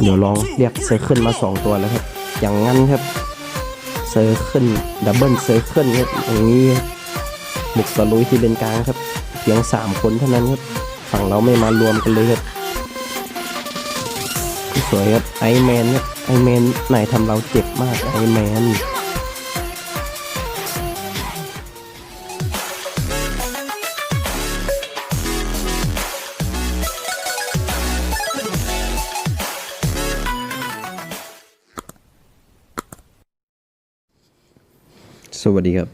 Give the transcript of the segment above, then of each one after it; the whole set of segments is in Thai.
เดี๋ยวลองเรียกเซอร์เคิลมาสองตัวแล้วครับ อย่างงั้นครับเซอร์เคิลดับเบิลเซอร์เคิลครับอย่างนี้บุกตะลุยที่เลนกลางครับเพียงสามคนเท่านั้นครับฝั่งเราไม่มารวมกันเลยครับสวยครับไอแมนครับไอแมนไหนทำเราเจ็บมากไอแมน สวัสดีครับ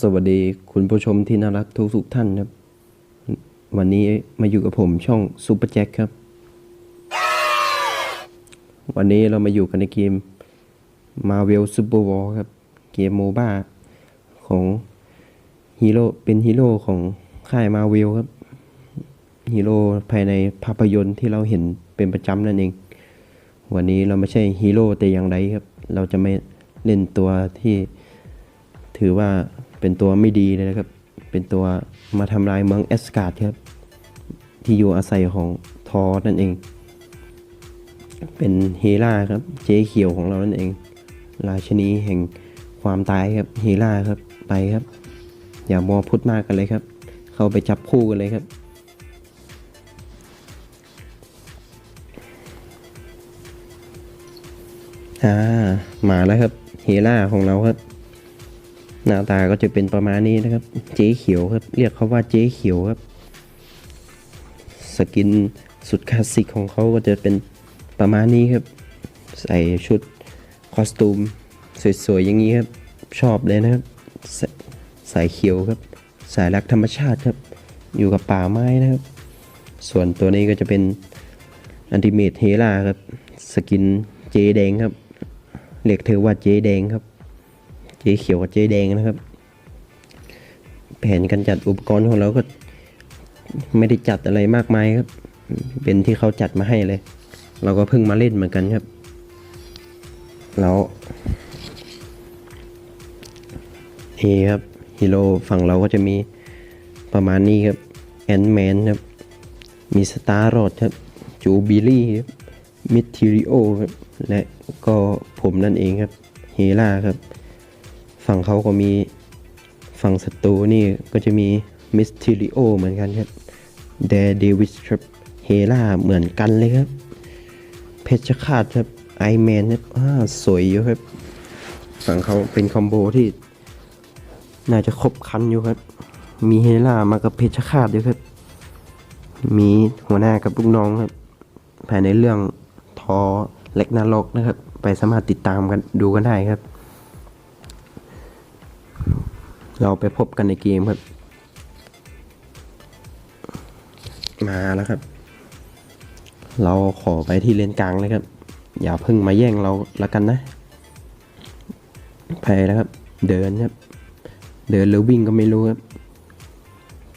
สวัสดีคุณผู้ชมที่น่ารักทุกทุกท่านครับ วันนี้มาอยู่กับผมช่องซูเปอร์แจ็คครับ วันนี้เรามาอยู่กันในเกม Marvel Super War ครับ เกมโมบ้าของฮีโร่เป็นฮีโร่ของค่าย Marvel ครับฮีโร่ภายในภาพยนตร์ที่เราเห็นเป็นประจำนั่นเอง วันนี้เราไม่ใช่ฮีโร่แต่อย่างใดครับ เราจะไม่เล่นตัวที่ ถือว่าเป็นตัวไม่ดีเลยนะครับ เป็นตัวมาทำลายเมืองแอสการ์ดครับ ที่อยู่อาศัยของทอร์นั่นเอง เป็นเฮล่าครับ เจ๊เขียวของเรานั่นเอง ราชนีแห่งความตายครับเฮล่าครับไปครับ อย่ามัวพูดมากกันเลยครับ เข้าไปจับคู่กันเลยครับอ่ามาแล้วครับ เฮล่าของเราครับ หน้าตาก็จะเป็นประมาณนี้นะครับ เจ๊เขียวครับ เรียกเขาว่าเจ๊เขียวครับ สกินสุดคลาสสิกของเขาก็จะเป็นประมาณนี้ครับ ใส่ชุดคอสตูมสวยๆอย่างนี้ครับ ชอบเลยนะครับ สายเขียวครับ สายรักธรรมชาติครับ อยู่กับป่าไม้นะครับ ส่วนตัวนี้ก็จะเป็นอันติเมทเฮล่าครับ สกินเจแดงครับ เรียกเธอว่าเจแดงครับ เจ๊เขียวกับเจ๊แดงนะครับ แผนการจัดอุปกรณ์ของเราก็ไม่ได้จัดอะไรมากมายครับ เป็นที่เขาจัดมาให้เลย เราก็เพิ่งมาเล่นเหมือนกันครับ แล้วเอครับฮีโร่ฝั่งเราก็จะมีประมาณนี้ครับแอนแมนครับ มีสตาร์รอดครับ จูบิลี่ครับมิทริโอครับ และก็ผมนั่นเองครับ เฮล่าครับ ฝั่งเขาก็มีฝั่งศัตรูนี่ก็จะมีมิสทิริโอเหมือนกันครับเดเดวิสครับเฮล่าเหมือนกันเลยครับ เพชรฆาตครับไอแมนครับอ่าสวยอยู่ครับ ฝั่งเขาเป็นคอมโบที่ น่าจะครบคันอยู่ครับ มีเฮล่ามากับเพชรฆาตอยู่ครับ มีหัวหน้ากับลูกน้องครับภายในเรื่องทอเล็กนาลกนะครับ ไปสามารถติดตามกันดูกันได้ครับ เราไปพบกันในเกมครับ มาแล้วครับ เราขอไปที่เลนกลางเลยครับ อย่าเพิ่งมาแย่งเราละกันนะไปแล้วครับ เดินครับ เดินหรือวิ่งก็ไม่รู้ครับ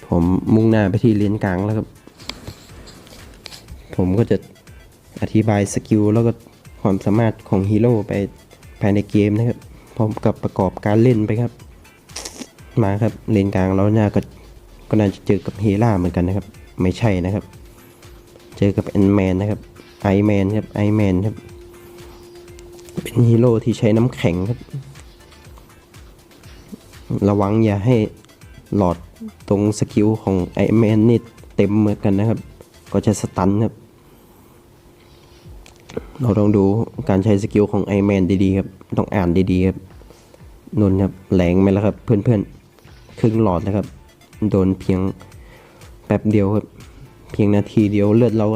ผมมุ่งหน้าไปที่เลนกลางแล้วครับ ผมก็จะอธิบายสกิลแล้วก็ความสามารถของฮีโร่ไปภายในเกมนะครับพร้อมกับประกอบการเล่นไปครับ มาครับเลนกลางเราน่าก็ก็น่าจะเจอกับเฮล่าเหมือนกันนะครับ ไม่ใช่นะครับ เจอกับแอนแมนนะครับไอแมนครับไอแมนครับ เป็นฮีโร่ที่ใช้น้ำแข็งครับ ระวังอย่าให้หลอดตรงสกิลของไอแมนนี่เต็มเหมือนกันนะครับ ก็จะสตันครับ เราต้องดูการใช้สกิลของไอแมนดีๆครับ ต้องอ่านดีๆครับนนครับแหลงไปแล้วครับเพื่อนๆ ครึ่งหลอดนะครับ โดนเพียงแป๊บเดียวครับ เพียงนาทีเดียวเลือดเรา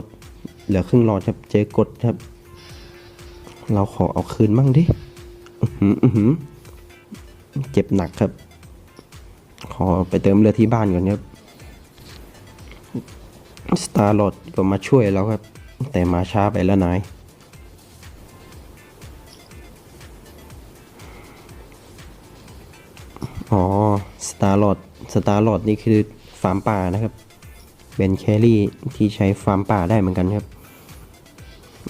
เหลือครึ่งหลอดครับ เจอกดครับ เราขอเอาคืนบ้างดิอื้อหื้อเจ็บหนักครับ ขอไปเติมเลือดที่บ้านก่อนครับสตาร์ลอดก็มาช่วยเราครับ แต่มาช้าไปแล้วนาย ตาร์ลอดสตาร์ลอดนี่คือฟาร์มป่านะครับเป็นแครี่ที่ใช้ฟาร์มป่าได้เหมือนกันครับ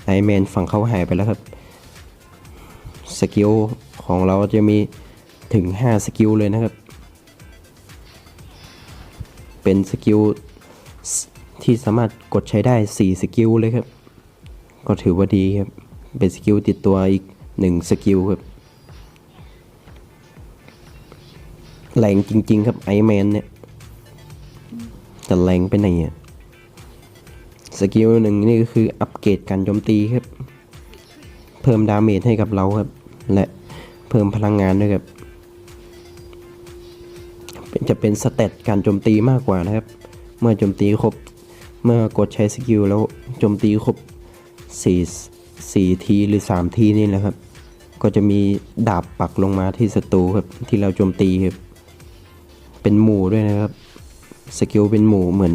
ไอแมนฝั่งเขาหายไปแล้วครับสกิลของเราจะมีถึง 5 สกิลเลยนะครับ เป็นสกิลที่สามารถกดใช้ได้ 4 สกิลเลยครับ ก็ถือว่าดีครับ เป็นสกิลติดตัวอีกหนึ่งสกิลครับ แรงจริง ๆ ครับไอแมนเนี่ยจะแรงไปไหนอะสกิลหนึ่งนี่ก็คืออัปเกรดการโจมตีครับ เพิ่มดาเมจให้กับเราครับ และเพิ่มพลังงานด้วยครับจะเป็นสเตตการโจมตีมากกว่านะครับ เมื่อโจมตีครบ เมื่อกดใช้สกิลแล้วโจมตีครบ4 4ทีหรือ 3 ทีนี่แหละครับ ก็จะมีดาบปักลงมาที่ศัตรูครับที่เราโจมตีครับ เป็นหมู่ด้วยนะครับสกิลเป็นหมู่เหมือน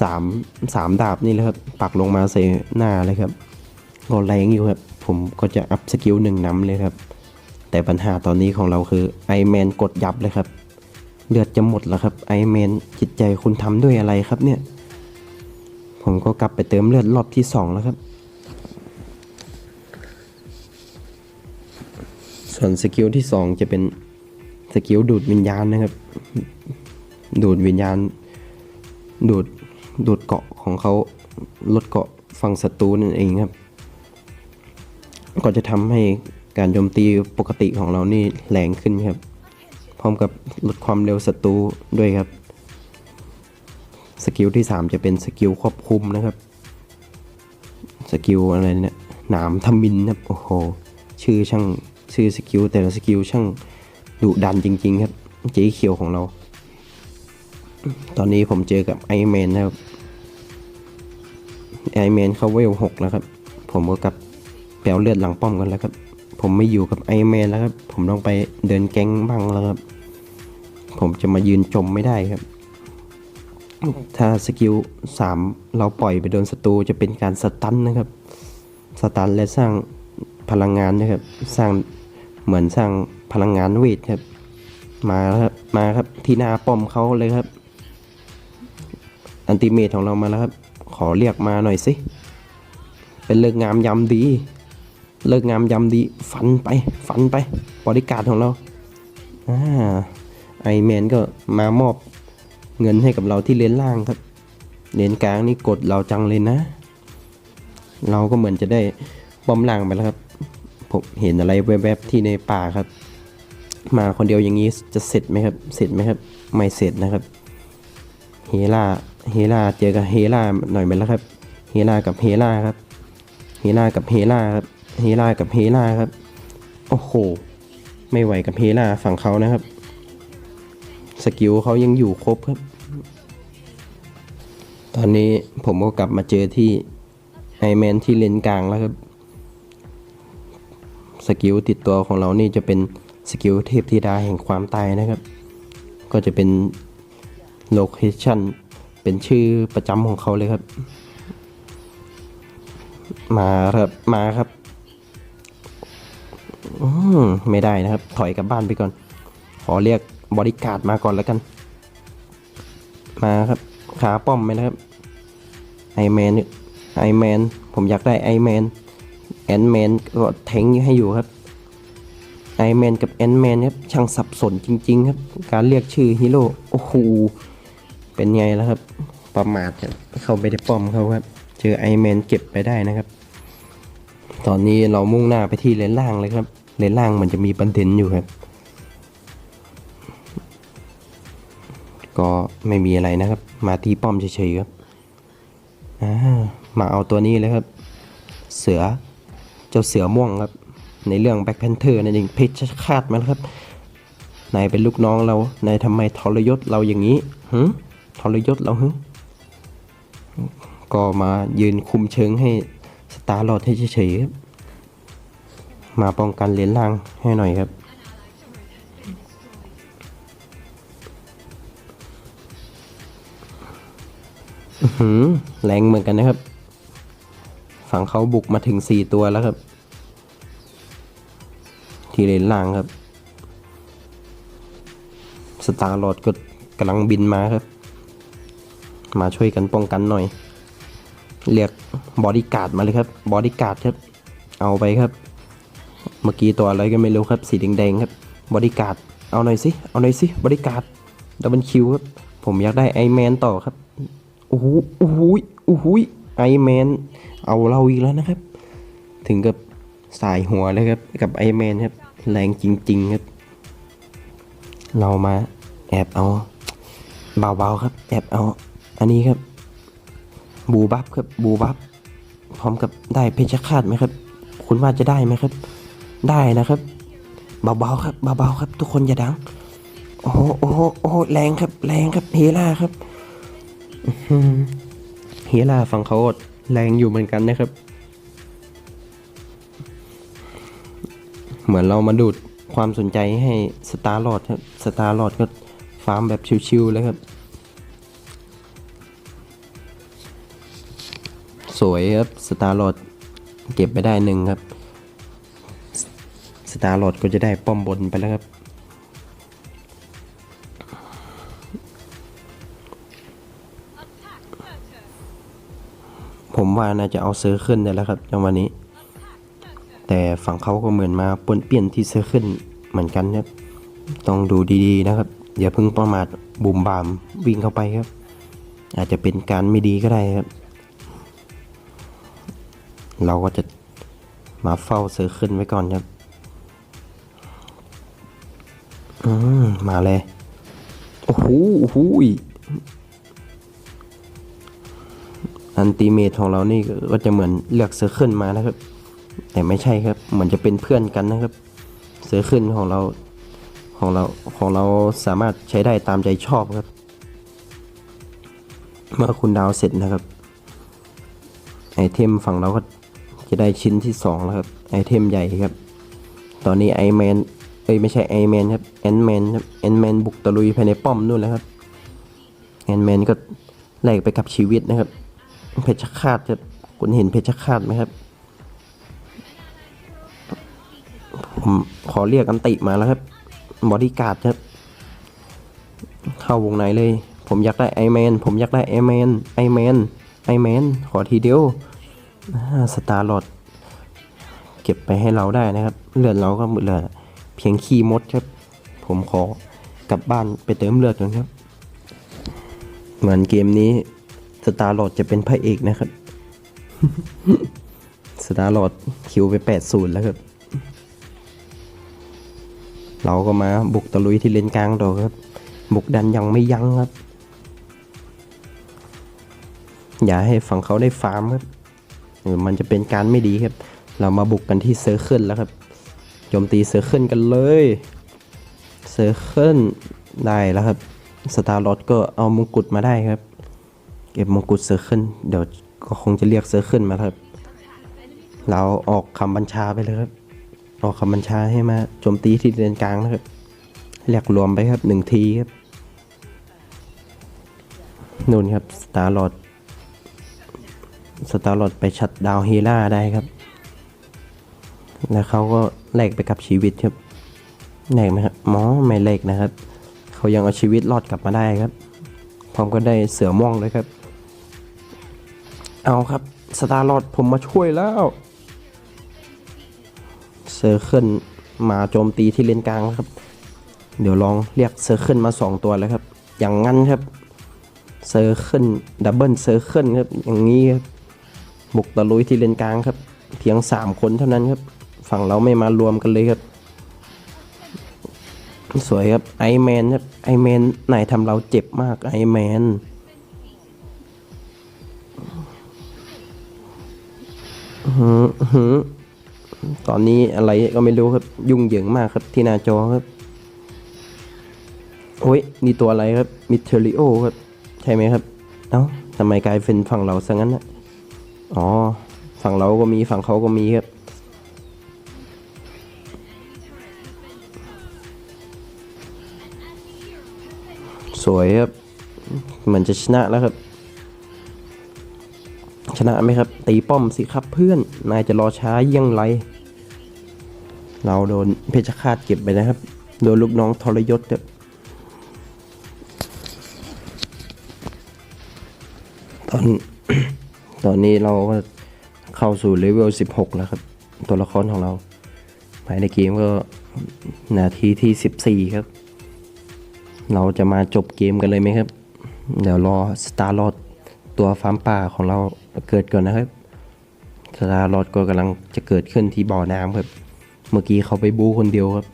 สามสามดาบนี่แหละครับ ปักลงมาใส่หน้าเลยครับก็แรงอยู่ครับ ผมก็จะอัพสกิลหนึ่งน้ำเลยครับ แต่ปัญหาตอนนี้ของเราคือไอแมนกดยับเลยครับ เลือดจะหมดแล้วครับไอแมนจิตใจคุณทำด้วยอะไรครับเนี่ย ผมก็กลับไปเติมเลือดรอบที่สองแล้วครับ ส่วนสกิลที่สองจะเป็น สกิลดูดวิญญาณนะครับ ดูดวิญญาณ ดูดดูดเกาะของเขาลดเกาะฝั่งศัตรูนั่นเองครับ ก็จะทำให้การโจมตีปกติของเรานี่แรงขึ้นครับ พร้อมกับลดความเร็วศัตรูด้วยครับ สกิลที่ 3 จะเป็นสกิลควบคุมนะครับ สกิลอะไรเนี่ยหนามทมินครับ โอ้โห ชื่อช่างชื่อสกิลแต่ละสกิลช่าง ดุดันจริง ๆ ครับเจ๊เขียวของเรา ตอนนี้ผมเจอกับไอแมนนะครับไอแมนเขาเวลหกแล้วครับ ผมก็กลับแปลวเลือดหลังป้อมกันแล้วครับ ผมไม่อยู่กับไอแมนแล้วครับ ผมต้องไปเดินแก๊งบ้างแล้วครับ ผมจะมายืนจมไม่ได้ครับ ถ้าสกิลสามเราปล่อยไปโดนศัตรูจะเป็นการสตันนะครับ สตันและสร้างพลังงานนะครับ สร้างเหมือนสร้าง พลังงานเวทครับ มาแล้วครับมาครับที่หน้าป้อมเขาเลยครับ อันติเมทของเรามาแล้วครับ ขอเรียกมาหน่อยสิ เป็นเลิกงามยำดี เลิกงามยำดี ฟันไป ฟันไป บริการของเราอ่าไอแมนก็มามอบเงินให้กับเราที่เลนล่างครับ เลนกลางนี่กดเราจังเลยนะ เราก็เหมือนจะได้ป้อมล่างไปแล้วครับ ผมเห็นอะไรแวบๆที่ในป่าครับ มาคนเดียวอย่างนี้จะเสร็จไหมครับ เสร็จไหมครับ ไม่เสร็จนะครับ เฮล่า เฮล่าเจอกับเฮล่าหน่อยไปแล้วครับ เฮล่ากับเฮล่าครับ เฮล่ากับเฮล่าครับ เฮล่ากับเฮล่าครับ โอ้โห ไม่ไหวกับเฮล่าฝั่งเขานะครับ สกิลเขายังอยู่ครบครับ ตอนนี้ผมก็กลับมาเจอที่ไอแมนที่เลนกลางแล้วครับ สกิลติดตัวของเรานี่จะเป็น สกิลเทพธิดาแห่งความตายนะครับ ก็จะเป็นโลเคชันเป็นชื่อประจำของเขาเลยครับ มาครับมาครับอืมไม่ได้นะครับ ถอยกลับบ้านไปก่อน ขอเรียกบริการมาก่อนแล้วกัน มาครับ ขาป้อมไหมนะครับไอแมนไอแมนผมอยากได้ไอแมนแอนแมนก็แทงให้อยู่ครับ ไอแมนกับแอนแมนครับช่างสับสนจริง ๆ ครับ การเรียกชื่อฮีโร่โอ้โหเป็นไงแล้วครับ ประมาทครับเข้าไปในป้อมเขาครับ เจอไอแมนเก็บไปได้นะครับ ตอนนี้เรามุ่งหน้าไปที่เลนล่างเลยครับเลนล่างมันจะมีประเด็นอยู่ครับ ก็ไม่มีอะไรนะครับ มาตีป้อมเฉยๆครับามาเอาตัวนี้เลยครับ เสือเจ้าเสือม่วงครับ ในเรื่องแบ็คแพนเทอร์นั่นเองเพชรคาดมาแล้วครับนายเป็นลูกน้องเรานายทำไมทรยศเราอย่างนี้หืทรยศเราหืก็มายืนคุมเชิงให้สตาร์ลอดให้เฉยๆครับมาป้องกันเลนล่างให้หน่อยครับหืมแรงเหมือนกันนะครับ ฝั่งเขาบุกมาถึงสี่ตัวแล้วครับ ที่เลนล่างครับสตาร์ลอดก็กำลังบินมาครับ มาช่วยกันป้องกันหน่อย เรียกบอดี้การ์ดมาเลยครับบอดี้การ์ดครับ เอาไปครับ เมื่อกี้ตัวอะไรก็ไม่รู้ครับ สีแดงๆครับบอดี้การ์ดเอาหน่อยสิ เอาหน่อยสิบอดี้การ์ดดับเบิลคิวครับ ผมอยากได้ไอแมนต่อครับโอ้โหโอ้โหโอ้โหไอแมน เอาเราอีกแล้วนะครับ ถึงกับ สายหัวเลยครับ กับไอแมนครับ แรงจริง ๆ ครับ เรามาแอบเอาเบาๆครับ แอบเอา อันนี้ครับ บูบับครับบูบับพร้อมกับได้เพชรคาดไหมครับ คุณว่าจะได้ไหมครับ ได้นะครับเบาๆครับเบาๆครับ ทุกคนอย่าดังโอ้โหโอ้โหโอ้โหแรงครับ แรงครับเฮล่าครับเฮล่าฝั่งเขาแรงอยู่เหมือนกันนะครับ มือนเรามาดูดความสนใจให้สตาร์ลอดครับสตาร์ลอดก็ฟาร์มแบบชิวๆเลยครับ สวยครับสตาร์ลอดเก็บไปได้หนึ่งครับสตาร์ลอดก็จะได้ป้อมบนไปแล้วครับผมว่าน่าจะเอาเซอร์เคิลได้แล้วครับจังหวะนี้ แต่ฝั่งเขาก็เหมือนมาปนเปลี่ยนที่เซอร์เคิลเหมือนกันครับต้องดูดีๆนะครับ อย่าเพิ่งประมาทบุ่มบามวิ่งเข้าไปครับ อาจจะเป็นการไม่ดีก็ได้ครับ เราก็จะมาเฝ้าเซอร์เคิลไว้ก่อนครับอืมมาเลยโอ้โหโอ้โหยอันติเมทของเรานี่ก็จะเหมือนเลือกเซอร์เคิลมานะครับ แต่ไม่ใช่ครับ เหมือนจะเป็นเพื่อนกันนะครับเซอร์เคิลของเราของเราของเราสามารถใช้ได้ตามใจชอบครับ เมื่อคุณดาวเสร็จนะครับ ไอเทมฝั่งเราก็จะได้ชิ้นที่สองแล้วครับไอเทมใหญ่ครับ ตอนนี้ไอแมนเอ้ยไม่ใช่ไอแมนครับแอนแมนครับแอนแมนบุกตะลุยภายในป้อมนู่นแล้วครับแอนแมนก็แลกไปกับชีวิตนะครับ เพชรฆาตครับคุณเห็นเพชรฆาตไหมครับ ผมขอเรียกอันติมาแล้วครับบอดี้การ์ดครับเข้าวงในเลย ผมอยากได้ไอแมนผมอยากได้ไอแมนไอแมนไอแมนขอทีเดียวสตาร์ลอดเก็บไปให้เราได้นะครับเลือดเราก็หมดเลยเพียงขี้มดครับ ผมขอกลับบ้านไปเติมเลือดก่อนครับเหมือนเกมนี้สตาร์ลอดจะเป็นพระเอกนะครับสตาร์ลอดคิวไป8 0แล้วครับ เราก็มาบุกตะลุยที่เลนกลางต่อครับ บุกดันยังไม่ยั้งครับ อย่าให้ฝั่งเขาได้ฟาร์มครับมันจะเป็นการไม่ดีครับ เรามาบุกกันที่เซอร์เคิลแล้วครับโจมตีเซอร์เคิลกันเลยเซอร์เคิลได้แล้วครับสตาร์ลอดก็เอามงกุฎมาได้ครับ เก็บมงกุฎเซอร์เคิลเดี๋ยวก็คงจะเรียกเซอร์เคิลมาครับ เราออกคำบัญชาไปเลยครับ ออกคำบัญชาให้มาโจมตีที่เลนกลางนะครับเรียกรวมไปครับหนึ่งทีครับนู่นครับสตาร์ลอดสตาร์ลอดไปชัดดาวเฮล่าได้ครับ แล้วเขาก็แลกไปกับชีวิตครับแลกไหมครับหมอไม่แลกนะครับ เขายังเอาชีวิตรอดกลับมาได้ครับ พร้อมก็ได้เสือม่วงเลยครับ เอาครับสตาร์ลอดผมมาช่วยแล้ว เซอร์เคิลมาโจมตีที่เลนกลางครับ เดี๋ยวลองเรียกเซอร์เคิลมา 2 ตัวแล้วครับ อย่างงั้นครับเซอร์เคิลดับเบิลเซอร์เคิลครับอย่างนี้ครับบุกตะลุยที่เลนกลางครับเพียง 3 คนเท่านั้นครับ ฝั่งเราไม่มารวมกันเลยครับ สวยครับไอแมนครับไอแมนไหนทำเราเจ็บมากไอแมนหือหือ ตอนนี้อะไรก็ไม่รู้ครับ ยุ่งเหยิงมากครับที่หน้าจอครับ โอ้ยนี่ตัวอะไรครับ มิเทริโอครับ ใช่ไหมครับ เอ้าทำไมกลายเป็นฝั่งเราซะงั้นนะอ๋อ ฝั่งเราก็มีฝั่งเขาก็มีครับ สวยครับ เหมือนจะชนะแล้วครับ ชนะไหมครับ ตีป้อมสิครับเพื่อน นายจะรอช้ายี่ยงไร เราโดนเพชฌฆาตเก็บไปนะครับ โดนลูกน้องทรยศครับตอนตอนนี้เราก็เข้าสู่เลเวล 16 แล้วครับ ตัวละครของเรา ภายในเกมก็นาทีที่ 14 ครับ เราจะมาจบเกมกันเลยไหมครับ เดี๋ยวรอสตาร์ลอดตัวฟาร์มป่าของเรา เกิดก่อนนะครับสตาร์ลอดก็กำลังจะเกิดขึ้นที่บ่อน้ำครับ เมื่อกี้เขาไปบูคนเดียวครับ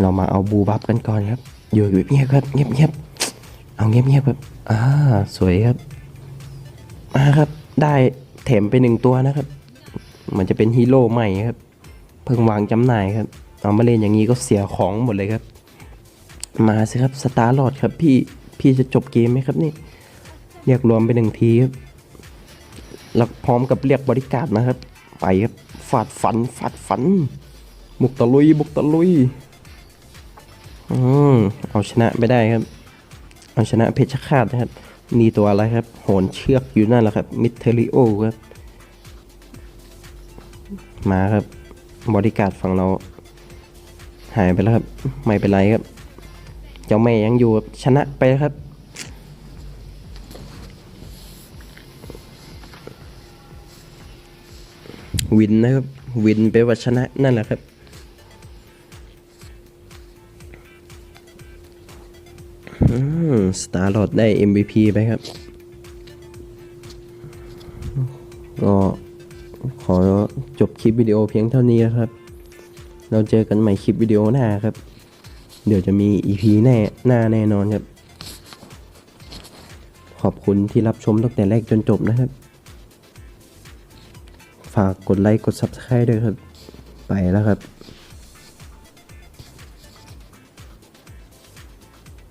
เรามาเอาบูบับกันก่อนครับอยู่เงียบๆครับเงียบๆเอาเงียบๆครับอ่าสวยครับมาครับ ได้แถมไปหนึ่งตัวนะครับ มันจะเป็นฮีโร่ใหม่ครับ เพิ่งวางจำหน่ายครับ เอามาเล่นอย่างนี้ก็เสียของหมดเลยครับ มาสิครับสตาร์ลอดครับพี่พี่จะจบเกมไหมครับนี่เรียกรวมไปหนึ่งทีครับ แล้วพร้อมกับเรียกบริการดนะครับ ไปครับฟาดฟันฟาดฟัน บุกตะลุย บุกตะลุยอืมเอาชนะไม่ได้ครับ เอาชนะเพชรฆาตนะครับนี่ตัวอะไรครับ โหนเชือกอยู่นั่นแหละครับ มิเทริโอครับ มาครับ บริการฝั่งเรา หายไปแล้วครับ ไม่เป็นไรครับ เจ้าแม่ยังอยู่ครับชนะไปครับ วินนะครับ วินไปลว่าชนะนั่นแหละครับสตาร์ลอดได้ MVP ไปครับก็ขอจบคลิปวิดีโอเพียงเท่านี้นะครับ เราเจอกันใหม่คลิปวิดีโอหน้าครับ เดี๋ยวจะมี EP แน่หน้าแน่นอนครับ ขอบคุณที่รับชมตั้งแต่แรกจนจบนะครับ ฝากกดไลค์กด Subscribe ด้วยครับ ไปแล้วครับ